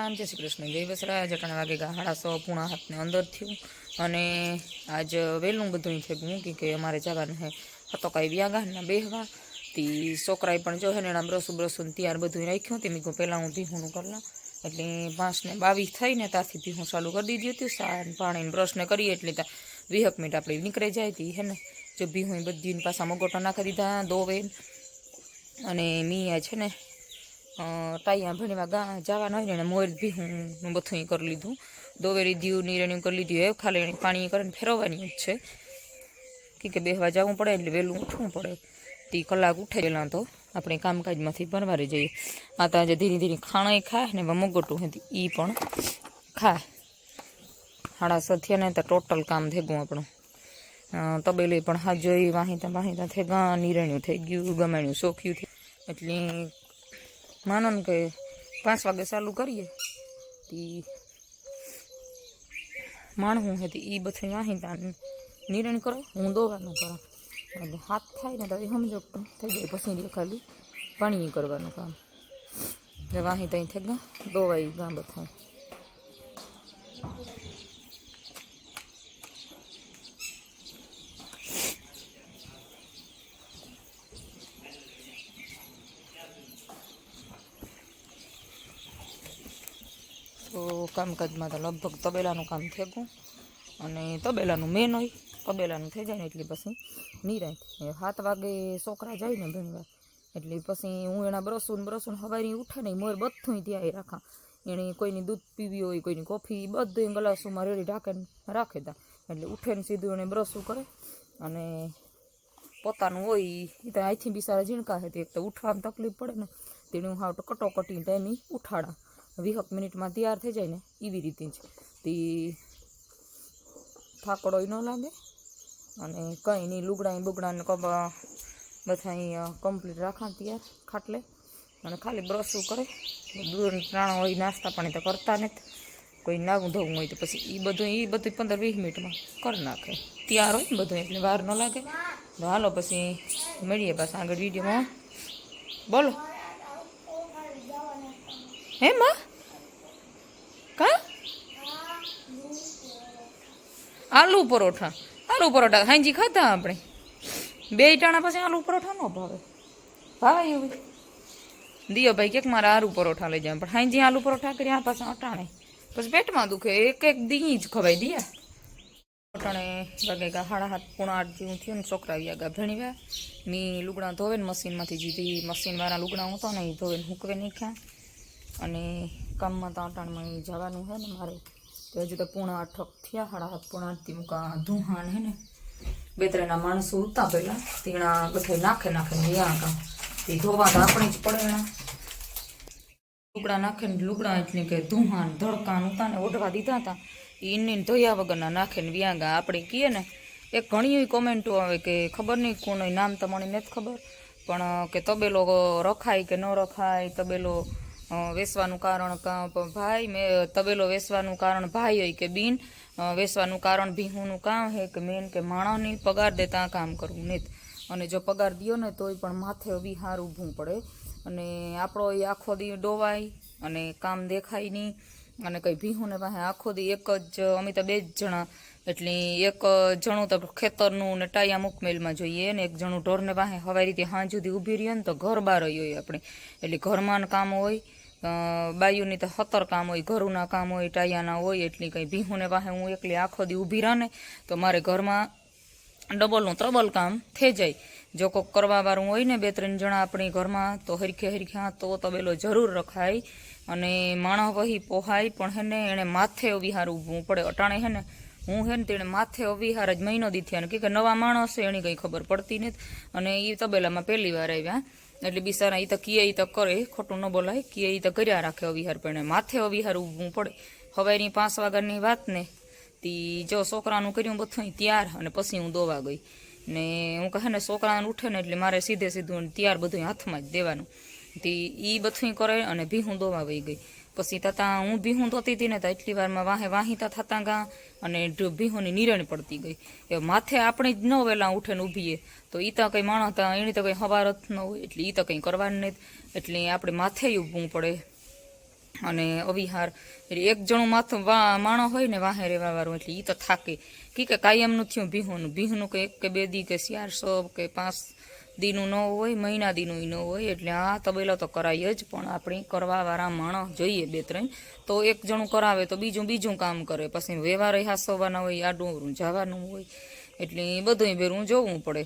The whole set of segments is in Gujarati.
આમ જય શ્રી કૃષ્ણ. જય વસરા જટાણા વાગે સાડા સો પૂણા હાથને અંદર થયું. અને આજ વહેલું બધું થઈ મૂકી કે અમારે જવાનું છે હતો કાંઈ વ્યાગાના બેહવા. તી છોકરાએ પણ જો હે એના બ્રસું બ્રસું ત્યાર બધું રાખ્યું તે મેં કહું પહેલાં હું ભીહુંનું કરલા એટલે પાંચને બાવીસ થઈને ત્યાંથી ભીહું ચાલુ કરી દીધી હતી. સા પાણીને બ્રશને કરીએ એટલે ત્યાં વીહક મિનિટ આપણે નીકળી જાય હતી હે ને. જો ભીહું બધી પાછા મગોટો નાખી દીધા, દોવે અને મીયા છે ને અ, ભણીમાં જવાના હોય ને મોર બી હું બધું કરી લીધું. દોવેરી દીવ નિરણ્યું કરી લીધું એ ખાલી એની પાણી કરીને ફેરવવાની જ છે. કે બેહવા જવું પડે એટલે વહેલું ઉઠવું પડે. તે કલાક ઉઠે પહેલાં તો. આપણે કામકાજમાંથી ભરવારી જઈએ. આ તો આજે ધીરે ધીરે ખાણાય ખાય ને મગોટું હતી એ પણ ખાય. હાડા સથિયા ને તો ટોટલ કામ થઈ ગયું આપણું તબેલી પણ હા જોઈ વાહિતા વાહિતા થઈ ગા નિરણ્યું થઈ ગયું ગમાણ્યું સોખ્યું થયું એટલે માનો ને કે પાંચ વાગે ચાલુ કરીએ તી માણવું હતી એ બધું વાહિતા નિર્ણય કરો, હું દોવાનું કરું. એટલે હાથ થાય ને તો એ સમજો થઈ જાય, પછી ખાલી પાણી કરવાનું કામ. એટલે ત્યાં થઈ ગયા, દોવાઈ ગામ બધા તો કામકાજમાં તો લગભગ તબેલાનું કામ ગયું. અને તબેલાનું મેન હોય, તબેલાનું થઈ જાય ને એટલે પછી નિરાય. સાત વાગે છોકરા જાય ને ભણવા એટલે પછી હું એના બ્રસું બ્રસું હવારી ઉઠે ને મોર બધું ત્યાં રાખા. એણે કોઈની દૂધ પીવી હોય, કોઈની કોફી બધું ગ્લાસોમાં રેડી રાખીને રાખે તા એટલે ઉઠેને સીધું એને બ્રશું કરે. અને પોતાનું હોય એ તો અહીંથી બિસારા ઝીણકા છે એક તો ઉઠવામાં તકલીફ પડે ને. તેણે હું હાવ કટોકટી ટાઈમે ઉઠાડા. વીસક મિનિટમાં તૈયાર થઈ જાય ને એવી રીતે જ. તે થાકડો ન લાગે અને કંઈ નહીં લુગડા બુગડાને બધા અહીંયા કમ્પ્લીટ રાખા તૈયાર, ખાટલે. અને ખાલી બ્રશું કરે. દૂર પ્રાણો હોય, નાસ્તા પાણી તો કરતા નથી. કોઈ નાવું ધોવું હોય તો પછી એ બધું એ બધું પંદર વીસ મિનિટમાં કરી નાખે. તૈયાર હોય ને બધું, એટલે વાર ન લાગે. તો હાલો પછી મળીએ પાછા આગળ વિડીયોમાં. બોલો. હે માં કા આલુ પરોઠા. આલુ પરોઠા. હાંજી ખાધા આપણે? બે ટાણા પછી આલુ પરોઠા ન ભાવે. ભાવે એવું દિયો ભાઈ કેક મારા આલુ પરોઠા લઈ જાય પણ હાંજી આલુ પરોઠા કરી આ પાછા અટાણે. પછી પેટમાં દુખે. એક એક દી જ ખવાઈ દિયા. અટાણે વાગે ગા સાડા હાથ પૂણા આઠ જેવું થયું ને છોકરા આવ્યા ગા ભણી ગયા મી લુગડા ધોવે ને મશીનમાંથી જીધી. મશીનવાળા લુગડા હતા ને એ ધોવે ને હૂકવે ખ્યા અને કામમાં તો અટાણમાં જવાનું છે ને મારે. તો હજુ તો પૂણા આઠક થયા, હાડા પૂણા આઠથી મૂકા ધુહાણ હે ને. બે ત્રણના માણસો ઉતા પહેલાં તેના બધા નાખે નાખે ને ત્યાં તે ધોવા તો આપણે જ પડે લુગડા નાખે ને લુગડા એટલે કે ધુહાણ ધડકાન ઉતા ને ઓઢવા દીધા હતા ઈને ધોયા વગરના નાખે ને વ્યાગા. આપણે કહીએ ને, એક ઘણી કોમેન્ટો આવે કે ખબર નહીં કોણ નામ તો મને નથી ખબર. પણ કે તબેલો રખાય કે ન રખાય, તબેલો વેસવાનું કારણ ભાઈ, મેં, તબેલો વેસવાનું કારણ ભાઈ હોય કે બીન વેસવાનું કારણ ભીહુંનું કામ હે કે મેન કે માણસની પગાર દેતા કામ કરવું નહીં અને જો પગાર દો ને તોય પણ માથે બી હાર ઊભું પડે. અને આપણો એ આખો દી ડોવાય અને કામ દેખાય નહીં. અને કંઈ ભીહુંને પાસે આખો દી એક જ, અમે તો બે જ જણા. એટલે એક જણું તો ખેતરનું ને ટાયા મુકમેલમાં જોઈએ ને એક જણું ઢોરને પાસે હવાઈ રીતે હાંજ સુધી ઊભી રહીએ ને તો ઘર બહાર હોય આપણે. એટલે ઘરમાં કામ હોય બાયુની તો હતર કામ હોય, ઘરુંના કામ હોય, ટાયાના હોય, એટલી કંઈ ભીહુને પાસે હું એકલી આખો દી ઊભી રહે તો મારે ઘરમાં ડબલનું ત્રબલ કામ થઈ જાય. જો કોક કરવા વાળું હોય ને બે ત્રણ જણા આપણી ઘરમાં, તો હરખે હરખ્યા તો તબેલો જરૂર રખાય અને માણસ વહી પોહાય, પણ હેને એણે માથે અવિહાર ઊભવું પડે. અટાણે હે ને હું હે ને તેણે માથે અવિહાર જ મહિનો દીથ્યા અને કે નવા માણસ એની કંઈ ખબર પડતી નથી. અને એ તબેલામાં પહેલી વાર આવ્યા. એટલે બિચારા એ તો કીએ એ તો કરે, ખોટું ન બોલાય. કીએ એ તો કર્યા રાખે અવિહાર પણ માથે અવિહાર ઉભું પડે. હવારની પાંચ વાગ્યાની વાત ને, તી જો છોકરાનું કર્યું બધું ત્યાર અને પછી હું દોવા ગઈ. ને હું કહે ને છોકરાને ઉઠે ને એટલે મારે સીધે સીધું ત્યાર બધું હાથમાં જ દેવાનું. તી એ બધું કરે અને ભી હું દોવા વહી ગઈ. પછી તાતા હું ભીહું ધોતી હતી ને તો એટલી વારમાં વાહે વાહીતા થતા ગા અને ઢ- નિરણ પડતી ગઈ. એ માથે આપણે જ ન વહેલા ઉઠે ને ઊભીએ. તો એ તો કંઈ માણસ હતા એની તો કંઈ હવારત ન હોય, એટલે એ તો કંઈ કરવાનું નહીં. એટલે આપણે માથે ઊભવું પડે. અને અવિહાર, એટલે એક જણું માથું વા માણો હોય ને વાહે રહેવા વાળું, એટલે એ તો થાકે. કી કે કાયમનું થયું બિહુનું બિહુનું કે એક કે બે દી કે ચારસો કે પાંચ દીનું ન હોય, મહિના દીનું ન હોય, એટલે આ તબેલો તો કરાય જ, પણ આપણે કરવાવાળા માણસ જોઈએ બે ત્રણ. તો એક જણું કરાવે તો બીજું બીજું કામ કરે. પછી વ્યવહાર હાસવવાના હોય, આડું જવાનું હોય, એટલે બધું ભેરું જોવું પડે.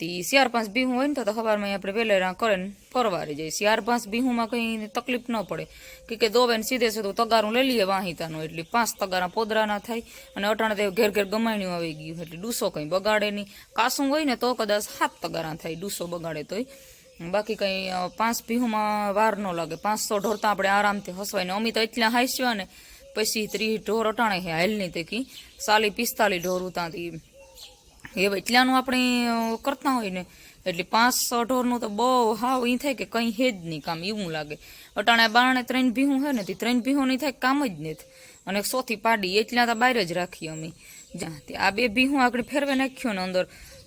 તી ચાર પાંચ બીહું હોય ને તો સવારમાં આપણે વેલેરા કરે ને પરવારી જાય ચાર પાંચ બીહુંમાં કંઈ તકલીફ ન પડે કે કે દોવે ને સીધે સીધું તગારું લઈ લઈએ વાહિતાનું એટલે પાંચ તગારા પોદરાના થાય અને અટાણે તે ઘેર ઘેર ગમાણ્યું આવી ગયું એટલે ડૂસો કંઈ બગાડે નહીં કાસું હોય ને તો કદાચ સાત તગારા થાય ડૂસો બગાડે તોય બાકી કંઈ પાંચ બીહુમાં વાર ન લાગે પાંચસો ઢોરતા આપણે આરામથી હસવાય ને અમી તો એટલા હાસ્યા ને પછી ત્રીસ ઢોર અટાણે હાલની તે કી સાલી પિસ્તાલીસ ઢોર ઉતાંથી એ એટલાનું આપણે કરતા હોય ને, એટલે પાંચસો ઢોરનું તો બહુ હાવ એ થાય કે કંઈ હે જ નહીં કામ, એવું લાગે. અટાણે બારણે ત્રણ ભીહું હે ને, તે ત્રણ ભીહું નહીં થાય, કામ જ નથી અને સોથી પાડી, એટલા તો બહાર જ રાખીએ અમે. જ્યાં આ બે ભીહું આપણે ફેરવે નાખ્યો ને અંદર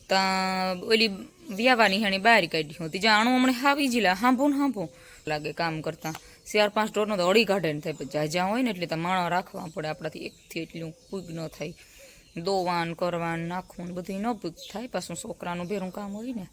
ત્યાં ઓલી વ્યાવાની હેણી બહાર કાઢી હતી. જ્યાં આણું હમણાં હાવી જ લા, હાંભું ને હાંભું. લાગે કામ કરતા. ચાર પાંચ ઢોરનો તો અડી કાઢે ને થાય જ્યાં જ્યાં હોય ને, એટલે ત્યાં માણો રાખવા પડે આપણાથી, એકથી એટલું પૂગ ન થાય. દોવાન, કરવાનું, નાખવું બધું ન થાય. પાછું છોકરાનું ભેરું કામ હોય ને.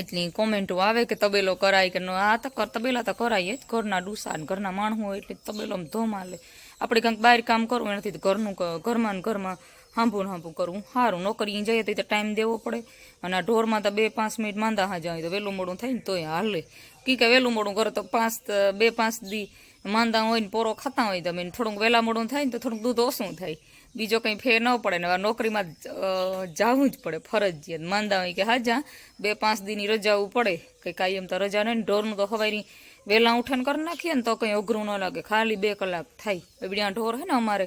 એટલી કોમેન્ટો આવે કે તબેલો કરાય કે આ તો તબેલા તો કરાય જ. ઘરના ડૂસા ને ઘરના માણું હોય એટલે તબેલો ધોમ હાલે આપણે કંઈક બહાર કામ કરવું એનાથી તો ઘરનું ઘરમાં ને ઘરમાં હાંભું ને હાંભું કરવું સારું નોકરી જઈએ તો ટાઈમ દેવો પડે. અને આ ઢોરમાં તો બે પાંચ મિનિટ માંદા હા જાય તો વહેલું મોડું થાય ને તોય હાલે. કી કે વહેલું મોડું કરે તો પાંચ બે પાંચ દી માંદા હોય ને પોરો ખાતા હોય તમે થોડુંક વહેલા મોડું થાય ને તો થોડુંક દૂધ ઓછું થાય. બીજો કંઈ ફેર ન પડે ને નોકરીમાં જવું જ પડે ફરજિયાત. માંદા હોય કે હા જા, બે પાંચ દીની રજાવું પડે. કંઈ કાયમ તો રજા નહીં ઢોરનું તો હવારી વહેલા ઉઠાને કરી નાખીએ ને તો કંઈ અઘરું ન લાગે. ખાલી બે કલાક થાય. એવડ્યા ઢોર હે ને અમારે,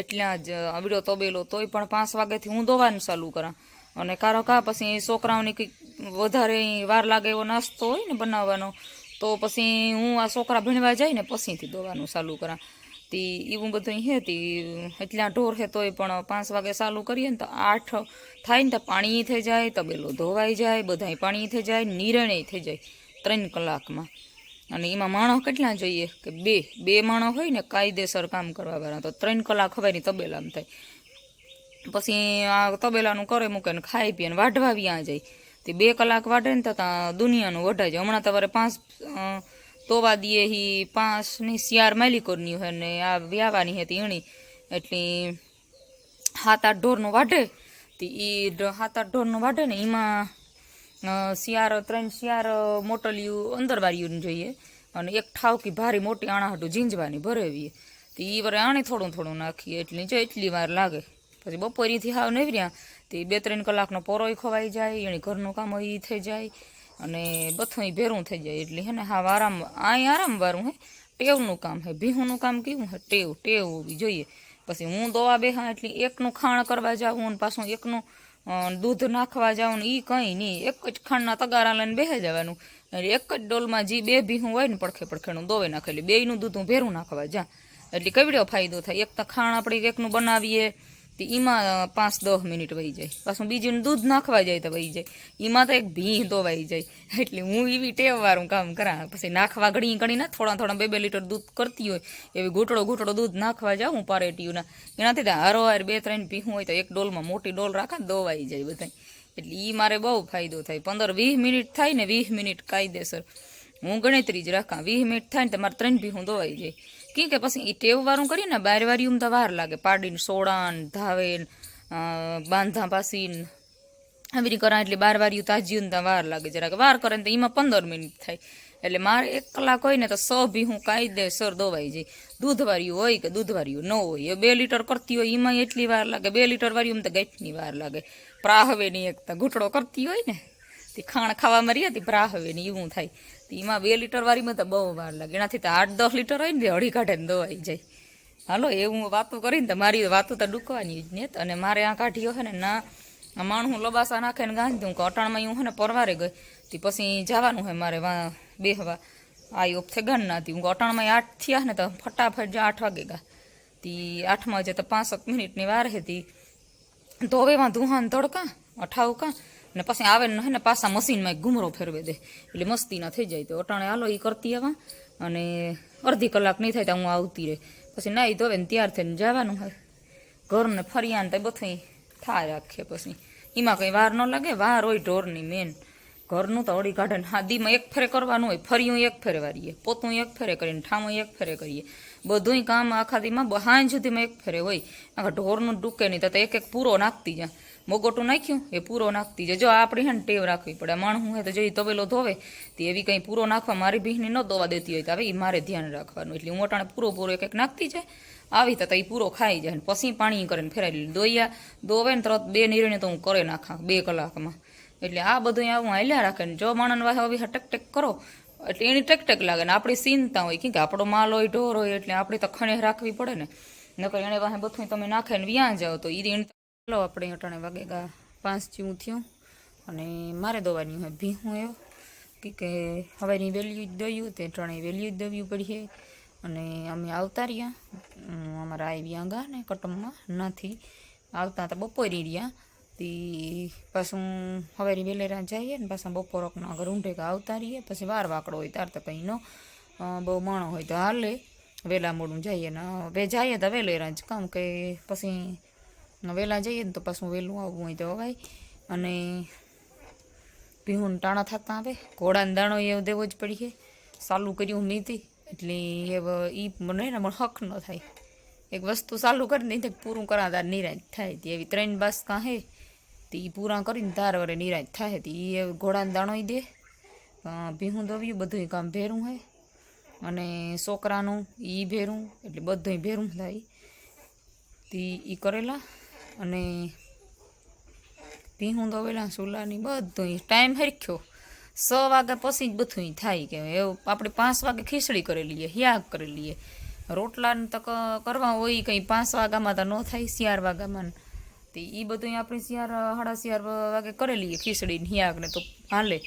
એટલા જ આવડ્યો તબેલો તોય પણ પાંચ વાગ્યાથી હું દોવાનું ચાલુ કરા. અને કારો કા પછી છોકરાઓની કંઈક વધારે વાર લાગે એવો નાસ્તો હોય ને બનાવવાનો, તો પછી હું આ છોકરા ભણવા જાય ને પછીથી દોવાનું ચાલુ કરા. તી એવું બધું હે તી એટલા ઢોર હે તોય પણ પાંચ વાગે ચાલુ કરીએ ને તો આઠ થાય ને તો પાણી થઈ જાય, તબેલો ધોવાઈ જાય, બધાય પાણી થઈ જાય, નિર્ણય થઈ જાય ત્રણ કલાકમાં. અને એમાં માણસ કેટલા જોઈએ? કે બે બે માણસ હોય ને કાયદેસર કામ કરવા વાળા તો ત્રણ કલાક હવાની તબેલામાં થાય. પછી આ તબેલાનું કરે મૂકે ને ખાઈ પીએ વાઢવા આ જાય. તે બે કલાક વાઢે ને તો દુનિયાનું વઢાય જાય. હમણાં તમારે પાંચ તોવા દીએ હી પાંચની શિયાર માલિકોની હોય ને આ વ્યાવાની હતી એણી એટલી સાત આઠ ઢોરનું વાઢે. તે એ સાત આઠ ઢોરનું વાઢે ને એમાં અ, શિયાર ત્રણ શિયાર મોટલિયું અંદર વાર્યું જોઈએ. અને એક ઠાવકી ભારી મોટી આણાહાટું ઝીંજવાની ભરેવીએ તો એ વરે આણે થોડું થોડું નાખીએ. એટલી જો એટલી વાર લાગે. પછી બપોરીથી હાવ નેવર્યા. તે બે ત્રણ કલાકનો પોરોય ખવાઈ જાય એની ઘરનું કામ એ થઈ જાય. અને બધું ભેરું થઈ જાય એટલે હે ને હા આરામ અહીં આરામવાળું હે. ટેવનું કામ હે, ભીહુંનું કામ કેવું હે? ટેવ ટેવ હોવી જોઈએ. પછી હું દવા બેહા એટલે એકનું ખાણ કરવા જાઉં અને પાછું એકનું દૂધ નાખવા જાઉં ને એ કંઈ નહીં. એક જ ખાંડના તગારા લઈને બેસે જવાનું. એટલે એક જ ડોલમાં જે બે ભીહું હોય ને પડખે પડખેનું દોવે નાખેલી બેયનું દૂધ હું ભેરું નાખવા જા એટલે કેવડો ફાયદો થાય? એક તો ખાણ આપણે એકનું બનાવીએ તો એમાં પાંચ દસ મિનિટ વહી જાય. પાછું બીજું દૂધ નાખવા જાય તો વહી જાય. એમાં તો એક ભી ધોવાઈ જાય. એટલે હું એવી ટેવવાળું કામ કરા પછી નાખવા ઘણી ના થોડા થોડા બે બે લીટર દૂધ કરતી હોય, એવી ઘૂંટડો ઘૂંટડો દૂધ નાખવા જાઉં પારેટીયુંના એનાથી તો હારો હાર બે ત્રણ ભીહું હોય તો એક ડોલમાં મોટી ડોલ રાખે દોવાઈ જાય બધા એટલે એ મારે બહુ ફાયદો થાય. પંદર વીસ મિનિટ થાય ને વીસ મિનિટ કાયદેસર હું ગણતરી જ રાખા. વીસ મિનિટ થાય ને તમારે ત્રણ ભીહું દોવાઈ જાય. કી કે પછી એ ટેવ વાળું કરીએ ને બાર વારી તો વાર લાગે. પાડીને સોડાન ધાવેન અ, બાંધા પાસીને આવી રીતે કરા એટલે બાર વાર્યું તાજ્યું ને ત્યાં વાર લાગે જરાક. વાર કરે ને તો એમાં પંદર મિનિટ થાય. એટલે મારે એક કલાક હોય ને તો સો ભી હું કાયદેસર દોવાઈ જાય. દૂધ વાર્યું હોય કે દૂધ વાર્યું ન હોય એ બે લીટર કરતી હોય એમાં એટલી વાર લાગે. બે લીટર વાર્યું તો ગાંઠની વાર લાગે. પ્રાહવેની એક તો ઘૂંટડો કરતી હોય ને. તે ખાણ ખાવામાં રહી હતી પ્રાહવેની એવું થાય. તો એમાં બે લીટર વાળીમાં તો બહુ વાર લાગે. એનાથી તો આઠ દસ લીટર હોય ને અઢી કાઢે ને દવાઈ જાય. હાલો એવું વાતો કરીને તો મારી વાતો તો ડૂકવાની જ ને અને મારે આ કાઢીઓ છે ને ના માણ હું લબાસા નાખે ને ગાંધી કે અટાણમાં હું છે ને પરવારે ગઈ. તે પછી જવાનું હોય મારે વા બેહવા આ યોગ થઈ ગણ નાતી હું અટાણમાં આઠ થયા ને તો ફટાફટ જ આઠ વાગે ગયા તી આઠમાં જે તો પાંસઠ મિનિટની વાર હતી. તો હવે એમાં ધુહાન તડકા અઠાવકા ને પછી આવે ને ને પાછા મશીનમાં એક ઘૂમરો ફેરવે દે. એટલે મસ્તી ના થઈ જાય તો અટાણે હાલો એ કરતી આવા. અને અડધી કલાક નહીં થાય તો હું આવતી રહે. પછી નાહી ધોવે ને તૈયાર થઈને જવાનું હોય. ઘરને ફરિયા ને તો બધું થાય રાખીએ પછી. એમાં કંઈ વાર ન લાગે, વાર હોય ઢોરની મેન. ઘરનું તો અડી કાઢે હા દીમાં એક ફેરે કરવાનું હોય, ફરિયું એક ફેરે વારીએ, પોતું એક ફેરે કરીને ઠામું એક ફેરે કરીએ. બધુંય કામ આખા દીમાં હાંજ સુધીમાં એક ફેરે હોય. આખા ઢોરનું ડૂકે નહીં તો એક એક પૂરો નાખતી જાય મોગોટું નાખ્યું, એ પૂરો નાખતી જજો. આપણી હે ને ટેવ રાખવી પડે. માણું હે તો જો તવેલો ધોવે, તે એવી કંઈ પૂરો નાખવા મારી બહેની ન દોવા દેતી હોય તો હવે એ મારે ધ્યાન રાખવાનું. એટલે હું પૂરો પૂરો એક એક નાખતી જાય. આવી તો એ પૂરો ખાઈ જાય ને પછી પાણી કરીને ફેરાવી દોયા દોવે ને તરત બે નિર્ણય તો હું કરે નાખા બે કલાકમાં. એટલે આ બધું આવું હાલ્યા રાખે ને જો માણન વાહે હવે ટક ટેક કરો. એટલે એની ટેક ટેક લાગે ને આપણી ચિંતા હોય. કેમ કે આપણો માલ હોય, ઢોર હોય, એટલે આપણે તો ખણે રાખવી પડે ને. નકર એને વાહે બધું તમે નાખે ને વ્યાં જાઓ તો એ ચાલો આપણે અટાણે વાગે ગા પાંચ જેવું થયું. અને મારે દોવાની હોય ભીહું એવો. કે હવેની વેલ્યુ જ દોયું તે ત્રણેય વેલ્યુ જ દવ્યું પડીએ. અને અમે આવતા રહ્યા. અમારા આવ્યા ગા ને કટમમાં. નથી આવતા તો બપોરી રહ્યા. તી પાછું હવેરી વેલેરા જઈએ ને પાછા બપોરકના આગળ ઊંઢે આવતા રહીએ. પછી વાર વાકડો હોય તાર તો કંઈ ન બહુ માણો હોય તો હાલે. વહેલા મોડું જઈએ ને, હવે જઈએ તો વેલેરા જ. કામ કે પછી વહેલા જઈએ ને તો પાછું વહેલું આવવું હોય તો અવાય અને પીહું ટાણા થતા આવે. ઘોડાને દાણો એ દેવો જ પડીએ. ચાલુ કર્યું નીતિ એટલે હવે એ મને ને હક ન થાય. એક વસ્તુ ચાલુ કરી નહીં પૂરું કરા તાર નિરાજ થાય. તે એવી ત્રણ બસ કાં હે તે ઈ પૂરા કરીને તાર વરે નિરાજ થાય. તે એ ઘોડાને દાણો દે. ભીહું દવ્યું બધું કામ ભેરું હે. અને છોકરાનું એ ભેરું, એટલે બધું ભેરું થાય. તે એ કરેલા. અને ભીહું દવેલા સુલાની બધું ટાઈમ હરખ્યો. સ વાગ્યા પછી જ બધું થાય કે એવું આપણે પાંચ વાગે ખીચડી કરી લઈએ, હિયાગ કરી લઈએ. રોટલાને તો કરવા હોય કંઈ પાંચ વાગ્યામાં તો ન થાય શિયાર વાગ્યામાં તે એ બધું આપણે શિયાર સાડા શિયાર વાગે કરી લઈએ ખીચડી હિયાગને તો હાલે.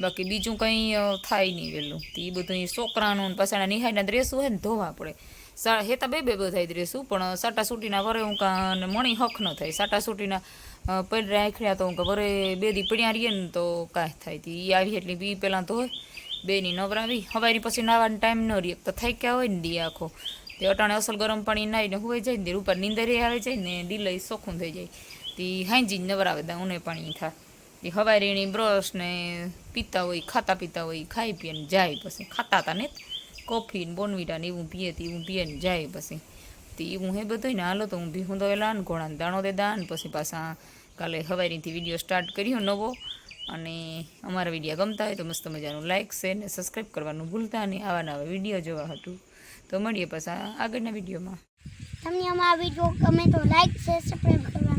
બાકી બીજું કંઈ થાય નહીં વહેલું તો એ બધું છોકરાનું પાછા નિહાળના ડ્રેસ હોય ને ધોવા પડે. હેતા બે બે બધાઈ ડ્રેસું પણ સાટા સૂટીના વરે હું કાં મણી હક ન થાય. સાટા સૂટીના પડ રાખ્યા તો હું કે, વરે બે દી પડ્યા રહીએ ને તો કાંઈ થાય. તી ઈ આવી એટલે બી પહેલાં ધોય બેની નવરાવી હવારી પછી નાવાનો ટાઈમ ન રહે તો થઈ ગયા હોય ને દી આખો. તે અટાણે અસલ ગરમ પાણી નાહીને હુવાઈ જાય ને તે ઉપર નીંદરે આવે જાય ને ડીલઈ સોખું થઈ જાય. તે હાંજી નવરાવે દા ઉને પાણી થાય એ હવારીની બ્રશ ને પીતા હોય, ખાતા પીતા હોય, ખાઈ પીને જાય પછી. ખાતા હતા ને? કોફી ને બોનવીટા ને એવું પીએ તે એવું પીએ ને જાય પછી. તે એવું હે બધું ને હાલો તો હું ભીહું દોયેલા ને ઘોડાને દાણો દે દાન પછી પાછા કાલે હવારીથી વીડિયો સ્ટાર્ટ કર્યો નવો. અને અમારા વીડિયો ગમતા હોય તો મસ્ત મજાનું લાઇક શેર ને સબસ્ક્રાઈબ કરવાનું ભૂલતા નહીં. આવા નવા વીડિયો જોવા હતું. તો મળીએ પાછા આગળના વિડીયોમાં તમને અમારા વીડિયો ગમે તો લાઈક શેર સબસ્ક્રાઈબ કરવા